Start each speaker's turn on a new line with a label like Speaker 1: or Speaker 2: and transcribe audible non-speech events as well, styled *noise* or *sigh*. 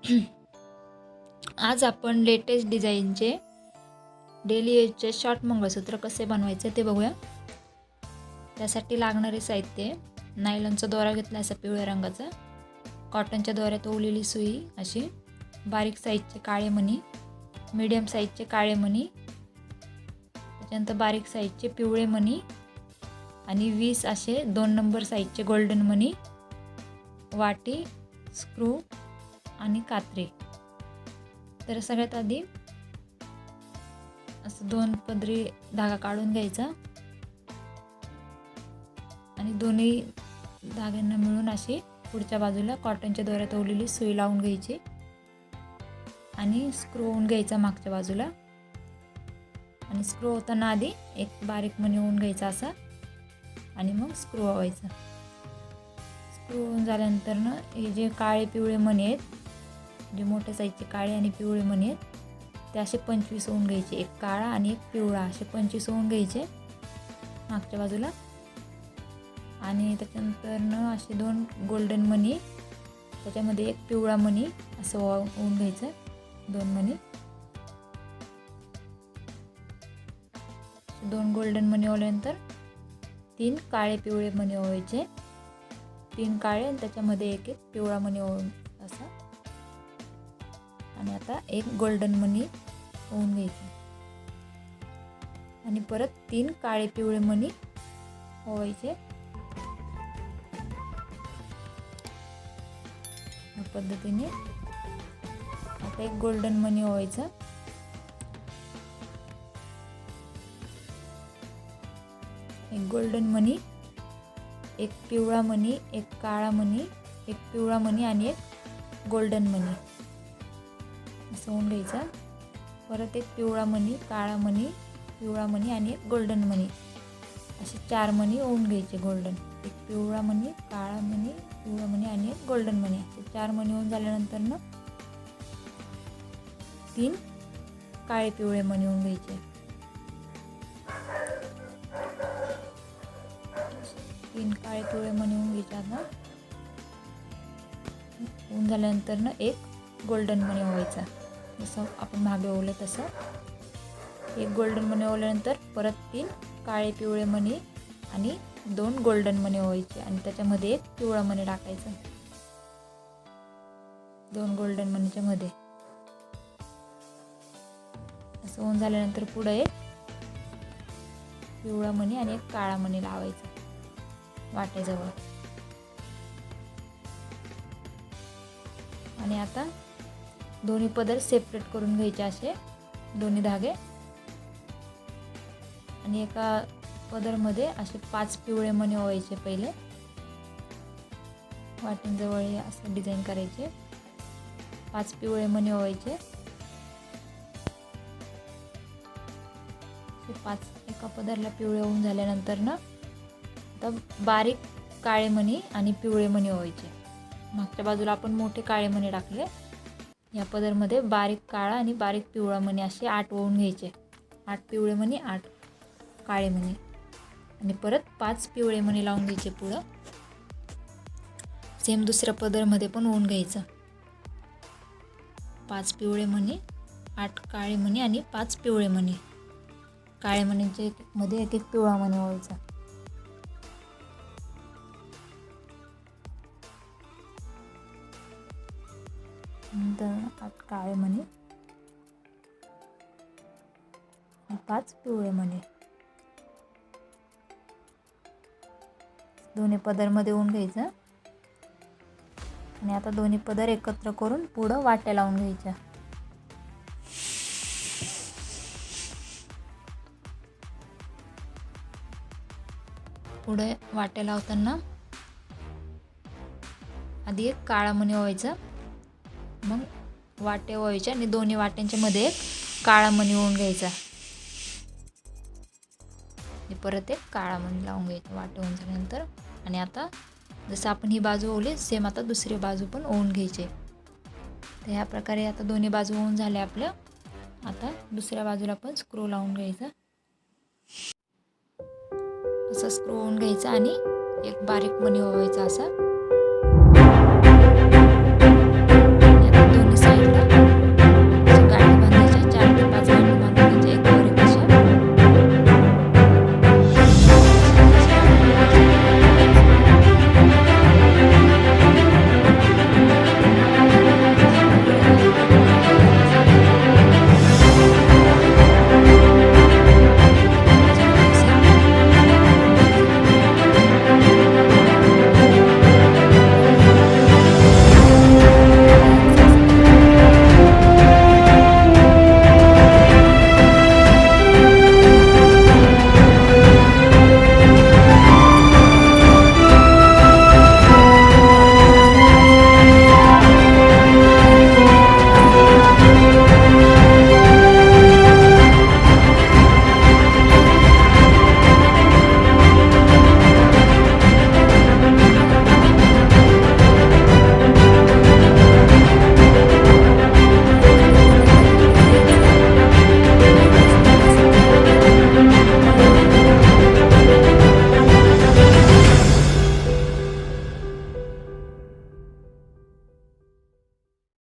Speaker 1: *clears throat* आज आपण लेटेस्ट डिझाईनचे डेली यूजचे शॉर्ट मंगळसूत्र कसे बनवायचे ते बघूया. त्यासाठी लागणारे साहित्य नायलॉनचा दोरा घेतला असा पिवळ्या रंगाचा कॉटनच्या दोऱ्यात ओवलेली सुई अशी बारीक साईजचे काळे मणी मीडियम साईजचे काळे मणी त्याच्यानंतर बारीक साईजचे पिवळे मणी आणि वीस असे दोन नंबर साईजचे गोल्डन मणी वाटी स्क्रू आणि कात्रे. तर सगळ्यात आधी असं दोन पदरी धागा काढून घ्यायचा. आणि दोन्ही धाग्यांना मिळून अशी पुढच्या बाजूला कॉटनच्या दोऱ्यात ओवलेली सुई लावून घ्यायची. आणि स्क्रू होऊन घ्यायचा मागच्या बाजूला. आणि स्क्रो होताना आधी एक बारीक मणी होऊन घ्यायचा असा. आणि मग स्क्रू व्हायचा स्क्रू होऊन झाल्यानंतर ना हे जे काळे पिवळे मणी आहेत जे मोठे साईजचे काळे आणि पिवळे मणी आहेत ते असे पंचवीस होऊन घ्यायचे. एक काळा आणि एक पिवळा असे पंचवीस होऊन घ्यायचे मागच्या बाजूला. आणि त्याच्यानंतर न असे दोन गोल्डन मणी त्याच्यामध्ये एक पिवळा मणी असं होऊन घ्यायचं. दोन मणी दोन गोल्डन मणी ओल्यानंतर तीन काळे पिवळे मणी ओवायचे तीन काळे आणि त्याच्यामध्ये एक एक पिवळा मणी ओळून असा. आणि आता एक गोल्डन मनी होऊन घ्यायची. आणि परत तीन काळे पिवळे मणी ओवायचे या पद्धतीने आता एक गोल्डन मनी ओवायचा एक गोल्डन मनी एक पिवळा मणी एक काळा मणी एक पिवळा मणी आणि एक गोल्डन मनी असं होऊन घ्यायचा परत एक पिवळा मणी काळा मणी पिवळा मणी आणि एक गोल्डन मणी. असे चार मणी होऊन घ्यायचे गोल्डन एक पिवळा मणी काळा मणी पिवळा मणी आणि एक गोल्डन मणी. असे चार मणी होऊन झाल्यानंतर ना तीन काळे पिवळे मणी होऊन घ्यायचे. तीन काळे पिवळे मणी होऊन घ्यायचे आता. होऊन झाल्यानंतर ना एक गोल्डन मणी व्हायचा जसं आपण मागे ओवलं तसं. एक गोल्डन मनी ओवल्यानंतर परत तीन काळे पिवळे मणी आणि दोन गोल्डन मणी व्हायचे आणि त्याच्यामध्ये एक पिवळा मणी टाकायचा. दोन गोल्डन मनीच्या मध्ये. असं होऊन झाल्यानंतर पुढे एक पिवळा मणी आणि एक काळा मणी लावायचा वाटेजवळ. आणि आता दोन्ही पदर सेपरेट करून घ्यायचे असे दोन्ही धागे. आणि एका पदरमध्ये असे पाच पिवळे मणी ओवायचे पहिले. वाटींजवळ असं डिझाईन करायचे. पाच पिवळे मणी ओवायचे. पाच एका पदरला पिवळे होऊन झाल्यानंतर ना आता बारीक काळे मणी आणि पिवळे मणी ओवायचे. मागच्या बाजूला आपण मोठे काळे मणी टाकले. या पदरमध्ये बारीक काळा आणि बारीक पिवळा मणी असे आठवून घ्यायचे. आठ पिवळे मणी आठ काळे मणी. आणि परत पाच पिवळे मणी लावून घ्यायचे पुढं. सेम दुसऱ्या पदरमध्ये पण ओन घ्यायचं. पाच पिवळे मणी आठ काळे मणी आणि पाच पिवळे मणी. काळे मणीचे एक मध्ये एक एक पिवळा मणी व्हायचा नंतर काळे मणी पाच पिवळे मणी दोन्ही पदरमध्ये होऊन घ्यायचं. आणि आता दोन्ही पदर एकत्र करून पुढं वाट्या लावून घ्यायच्या. पुढे वाट्या लावताना आधी एक काळा मणी व्हायचं मग वाटे व्हायचे आणि दोन्ही वाट्यांच्या मध्ये एक काळा मणी होऊन घ्यायचा. आणि परत एक काळा मणी लावून घ्यायचा वाटे होऊन झाल्यानंतर. आणि आता जसं आपण ही बाजू ओवली सेम आता दुसरी बाजू पण ओवून घ्यायचे. तर ह्या प्रकारे आता दोन्ही बाजू होऊन झाल्या आपल्या आता दुसऱ्या बाजूला पण स्क्रू लावून घ्यायचा. असं स्क्रू होऊन घ्यायचा आणि एक बारीक मणी ओवायचा असा.